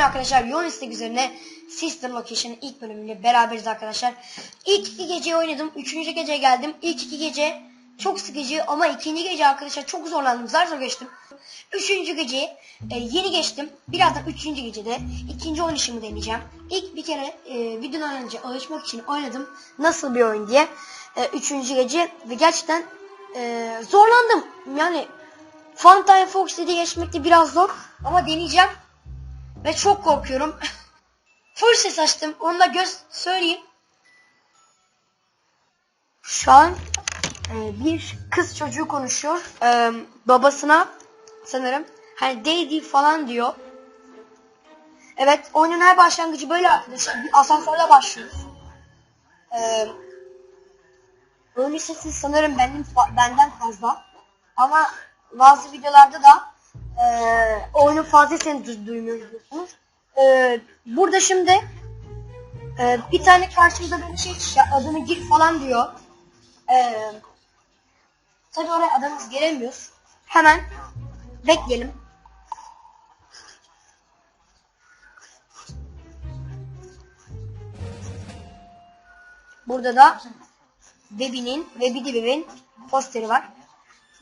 Bugün arkadaşlar yoğun istek üzerine Sister Location'ın ilk bölümüyle beraberiz arkadaşlar. İlk iki geceyi oynadım. Üçüncü geceye geldim. İlk iki gece çok sıkıcı ama ikinci gece arkadaşlar çok zorlandım. Zar zor geçtim. Üçüncü geceyi e, yeni geçtim. Birazdan üçüncü gecede ikinci oynayışımı deneyeceğim. İlk bir kere e, videodan önce alışmak için oynadım. Nasıl bir oyun diye. E, üçüncü gece ve gerçekten e, zorlandım. Yani Fantine Fox diye geçmekte biraz zor ama deneyeceğim. Ve çok korkuyorum. Full ses açtım. Onu da göz söyleyeyim. Şu an e, bir kız çocuğu konuşuyor. E, babasına sanırım hani daddy falan diyor. Evet oyunun her başlangıcı böyle arkadaşlar. Bir asansörle başlıyoruz. E, oyun sesi sanırım benim benden fazla. Ama bazı videolarda da e, oyunun fazla seni du- duymuyorsunuz. E, burada şimdi e, bir tane karşımıza böyle şey çıkıyor. Adını gir falan diyor. E, tabii oraya adımız giremiyoruz. Hemen bekleyelim. Burada da Webi'nin, Webi Webi'nin posteri var.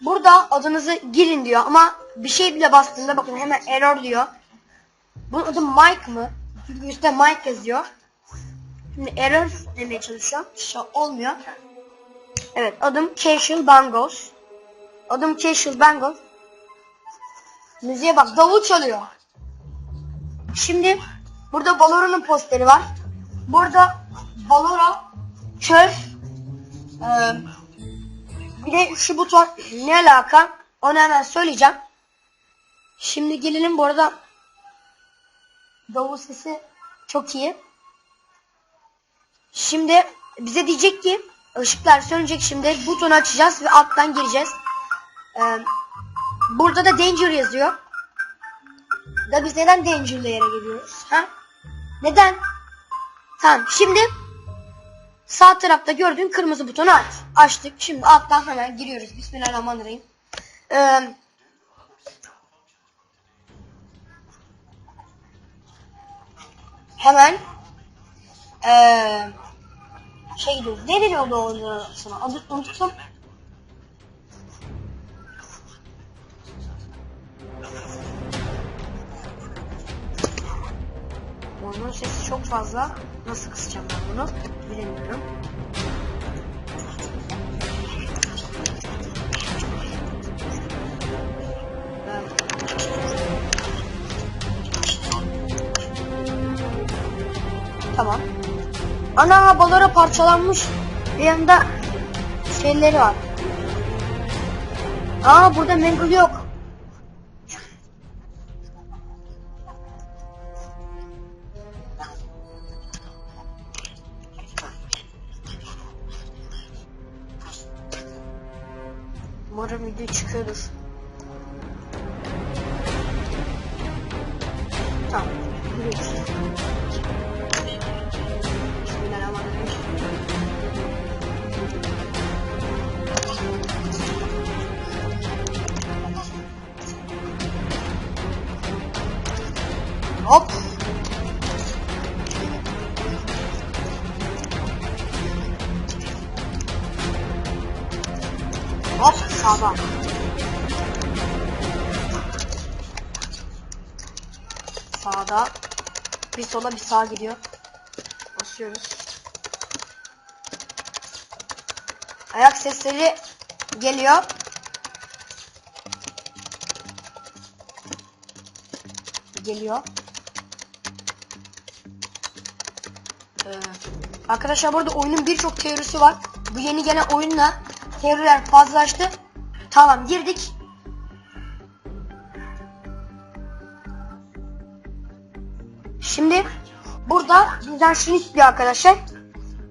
Burada adınızı girin diyor ama bir şey bile bastığında bakın hemen error diyor. Bunun adı Mike mı? Çünkü üstte Mike yazıyor. Şimdi error demeye çalışıyorum. Şu olmuyor. Evet adım Casual Bangles. Adım Casual Bangles. Müziğe bak davul çalıyor. Şimdi burada Valora'nın posteri var. Burada Valora Kör eee bir şu buton ne alaka? Onu hemen söyleyeceğim. Şimdi gelelim bu arada davul sesi çok iyi. Şimdi bize diyecek ki ışıklar sönecek şimdi butonu açacağız ve alttan gireceğiz. Ee, burada da danger yazıyor. Da biz neden danger'lı yere geliyoruz? Ha? Neden? Tamam şimdi Sağ tarafta gördüğün kırmızı butonu aç. Açtık. Şimdi alttan hemen giriyoruz. Bismillahirrahmanirrahim. Ee, hemen ee, şey gidiyoruz. Ne deniyordu o oyunun sana? Adı unuttum. Onun sesi çok fazla. Nasıl kısacağım ben bunu? Bilemiyorum. Tamam. Ana balara parçalanmış. Bir yanda şeyleri var. Aa burada Mangle yok. Umarım video çıkıyordur. Tamam. Hop Sağda. Bir sola bir sağa gidiyor. Basıyoruz. Ayak sesleri geliyor. Geliyor. Ee, arkadaşlar burada oyunun birçok teorisi var. Bu yeni gelen oyunla teoriler fazlalaştı. Tamam girdik. Şimdi burada bizden şunu istiyor arkadaşlar.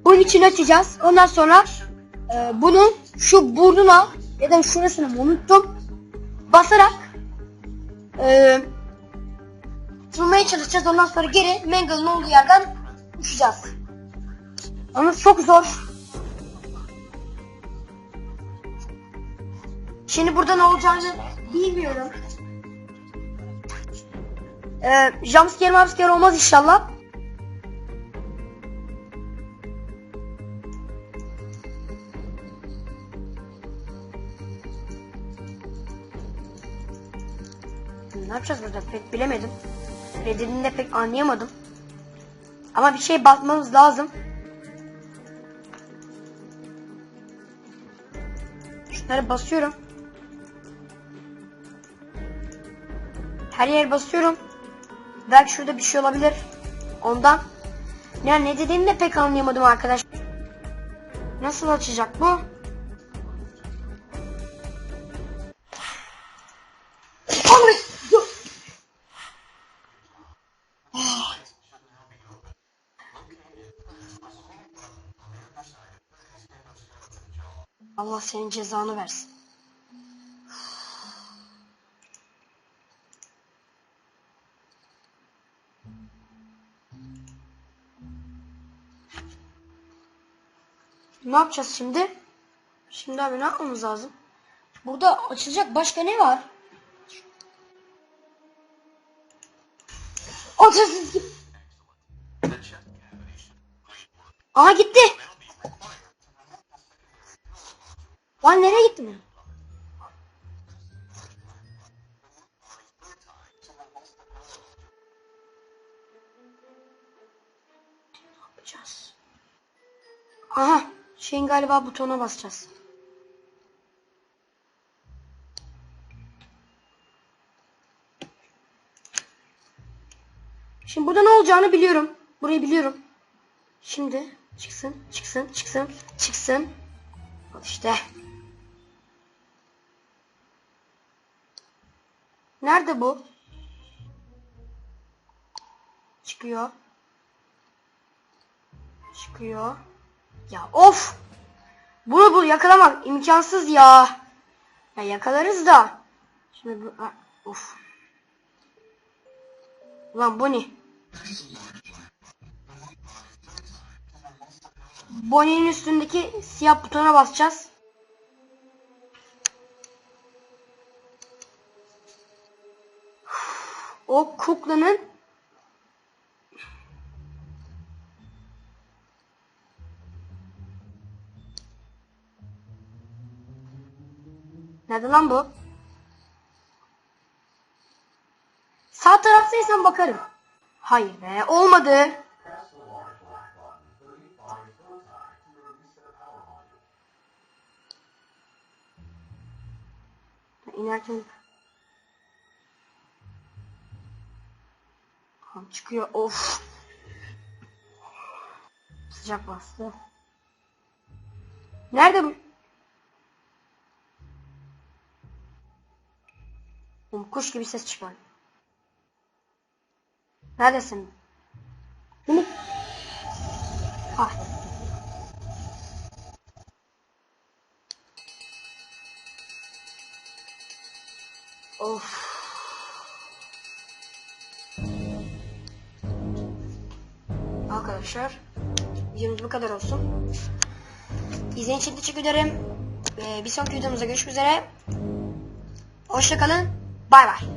Bunun içini açacağız. Ondan sonra e, bunun şu burnuna ya da şurasını unuttum. Basarak e, tutmaya çalışacağız. Ondan sonra geri Mangle'ın olduğu yerden uçacağız. Ama çok zor. Şimdi burada ne olacağını bilmiyorum. Ee, jumpscare jumpscare olmaz inşallah. Ne yapacağız burada pek bilemedim. Ne dediğini de pek anlayamadım. Ama bir şey basmamız lazım. Şunları basıyorum. Her yer basıyorum. Belki şurada bir şey olabilir. Ondan. Ya ne dediğini de pek anlayamadım arkadaş. Nasıl açacak bu? Ah. Allah senin cezanı versin. Ne yapacağız şimdi? Şimdi abi ne yapmamız lazım? Burada açılacak başka ne var? Git. Aha gitti. Lan nereye gitti bu? Şeyin galiba butona basacağız. Şimdi burada ne olacağını biliyorum. Burayı biliyorum. Şimdi çıksın, çıksın, çıksın, çıksın. Al işte. Nerede bu? Çıkıyor. Çıkıyor. Ya of! Bunu bu yakalamak imkansız ya. Ya yakalarız da. Şimdi bu ha, of. Ulan bu ne? Bonnie'nin üstündeki siyah butona basacağız. O kuklanın Nerede lan bu? Sağ taraftaysan bakarım. Hayır be olmadı. İnerken Kan çıkıyor of. Sıcak bastı. Nerede bu? Kuş gibi ses çıkar. Neredesin? Beni... Ah. Of. Arkadaşlar videomuz bu kadar olsun. İzlediğiniz için teşekkür ederim. Ee, bir sonraki videomuzda görüşmek üzere. Hoşçakalın. Bye bye.